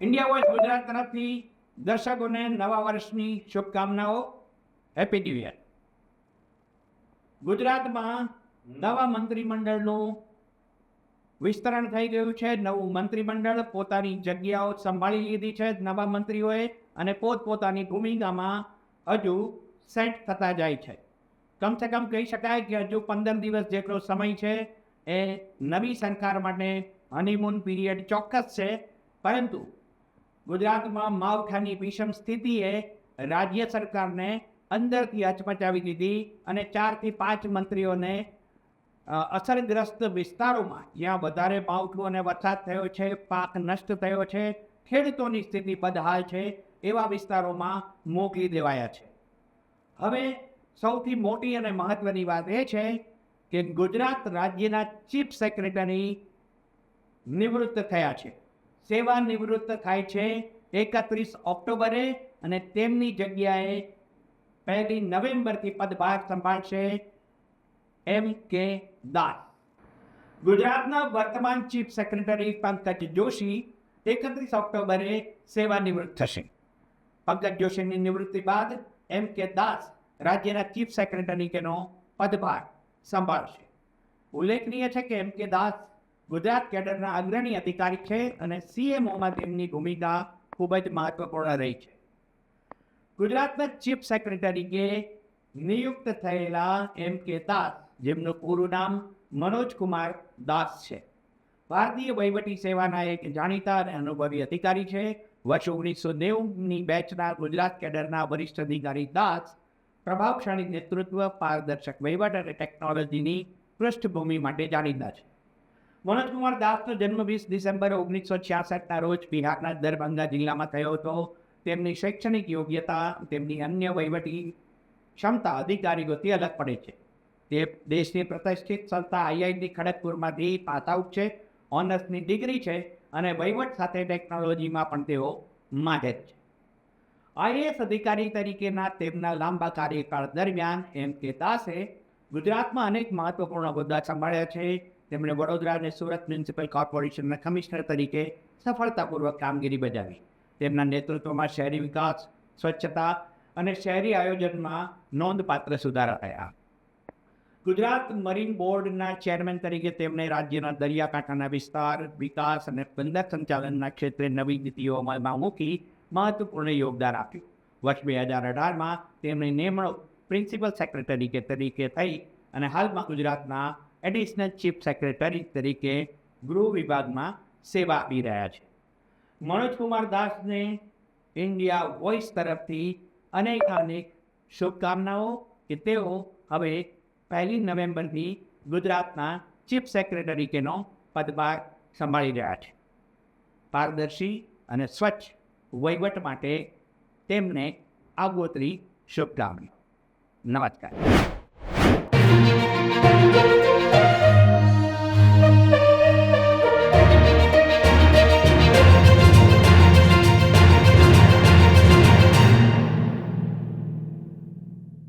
India voice Gujarat તરફથી દર્શકોને નવા વર્ષની શુભકામનાઓ. હેપી ન્યુ યર ગુજરાતમાં નવા મંત્રીમંડળનું વિસ્તરણ થઈ ગયું છે. નવું મંત્રીમંડળ પોતાની જગ્યાઓ સંભાળી લીધી છે નવા મંત્રીઓએ અને પોતપોતાની ભૂમિકામાં હજુ સેટ થતા જાય છે. કમસે કમ કહી શકાય કે હજુ પંદર દિવસ જેટલો સમય છે એ નવી સરકાર માટે હનીમૂન પીરિયડ ચોક્કસ છે. પરંતુ ગુજરાતમાં માવઠાની વિષમ સ્થિતિએ રાજ્ય સરકારને અંદરથી હચમચાવી દીધી અને ચારથી પાંચ મંત્રીઓને અસરગ્રસ્ત વિસ્તારોમાં જ્યાં વધારે માવઠું અને વરસાદ થયો છે, પાક નષ્ટ થયો છે, ખેડૂતોની સ્થિતિ બદહાલ છે, એવા વિસ્તારોમાં મોકલી દેવાયા છે. હવે સૌથી મોટી અને મહત્વની વાત એ છે કે ગુજરાત રાજ્યના ચીફ સેક્રેટરી નિવૃત્ત થયા છે. સેવા નિવૃત્ત થાય છે એકત્રીસ ઓક્ટોબરે અને તેમની જગ્યાએ પહેલી નવેમ્બરથી પદભાર સંભાળશે એમ કે દાસ. ગુજરાતના વર્તમાન ચીફ સેક્રેટરી પંકજ જોશી એકત્રીસ ઓક્ટોબરે સેવા નિવૃત્ત થશે. પંકજ જોશીની નિવૃત્તિ બાદ એમ કે દાસ રાજ્યના ચીફ સેક્રેટરીનો પદભાર સંભાળશે. ઉલ્લેખનીય છે કે એમ કે દાસ ગુજરાત કેડરના અગ્રણી અધિકારી છે અને સીએમઓમાં તેમની ભૂમિકા ખૂબ જ મહત્વપૂર્ણ રહી છે. ગુજરાતના ચીફ સેક્રેટરીએ નિયુક્ત થયેલા એમ કે દાસ, જેમનું પૂરું નામ મનોજ કુમાર દાસ છે. ભારતીય વહીવટી સેવાના એક જાણીતા અને અનુભવી અધિકારી છે. વર્ષ ઓગણીસો નેવુંની બેચના ગુજરાત કેડરના વરિષ્ઠ અધિકારી દાસ, પ્રભાવશાળી નેતૃત્વ, પારદર્શક વહીવટ અને ટેકનોલોજીની પૃષ્ઠભૂમિ માટે જાણીતા છે. મનોજકુમાર દાસનો જન્મ વીસ ડિસેમ્બર ઓગણીસો છ્યાસઠના રોજ બિહારના દરભંગા જિલ્લામાં થયો હતો. તેમની શૈક્ષણિક યોગ્યતા, તેમની અન્ય વહીવટી ક્ષમતા અધિકારીઓથી અલગ પડે છે. તે દેશની પ્રતિષ્ઠિત સંસ્થા આઈઆઈટી ખડગપુરમાંથી પાસ આઉટ છે, ઓનર્સની ડિગ્રી છે અને વહીવટ સાથે ટેકનોલોજીમાં પણ તેઓ માહેર છે. આઈએએસ અધિકારી તરીકેના તેમના લાંબા કાર્યકાળ દરમિયાન એમ કે દાસે ગુજરાતમાં અનેક મહત્વપૂર્ણ હોદ્દા સંભાળ્યા છે. તેમણે વડોદરા અને સુરત મ્યુનિસિપલ કોર્પોરેશનના કમિશનર તરીકે સફળતાપૂર્વક કામગીરી બજાવી. તેમના નેતૃત્વમાં શહેરી વિકાસ, સ્વચ્છતા અને શહેરી આયોજનમાં નોંધપાત્ર સુધારા થયા. ગુજરાત મરીન બોર્ડના ચેરમેન તરીકે તેમણે રાજ્યના દરિયાકાંઠાના વિસ્તાર, વિકાસ અને બંદર સંચાલનના ક્ષેત્રે નવી નીતિઓ અમલમાં મૂકી મહત્વપૂર્ણ યોગદાન આપ્યું. વર્ષ બે હજાર અઢારમાં તેમની નિમણૂક પ્રિન્સિપલ સેક્રેટરી તરીકે થઈ અને હાલમાં ગુજરાતના એડિશનલ ચીફ સેક્રેટરી તરીકે ગૃહ વિભાગમાં સેવા આપી રહ્યા છે. મનોજ કુમાર દાસને ઇન્ડિયા વોઇસ તરફથી અનેક અનેક શુભકામનાઓ કે તેઓ હવે પહેલી નવેમ્બરથી ગુજરાતના ચીફ સેક્રેટરી કેનો પદભાર સંભાળી રહ્યા છે. પારદર્શી અને સ્વચ્છ વહીવટ માટે તેમને આગોતરી શુભકામનાઓ. નમસ્કાર.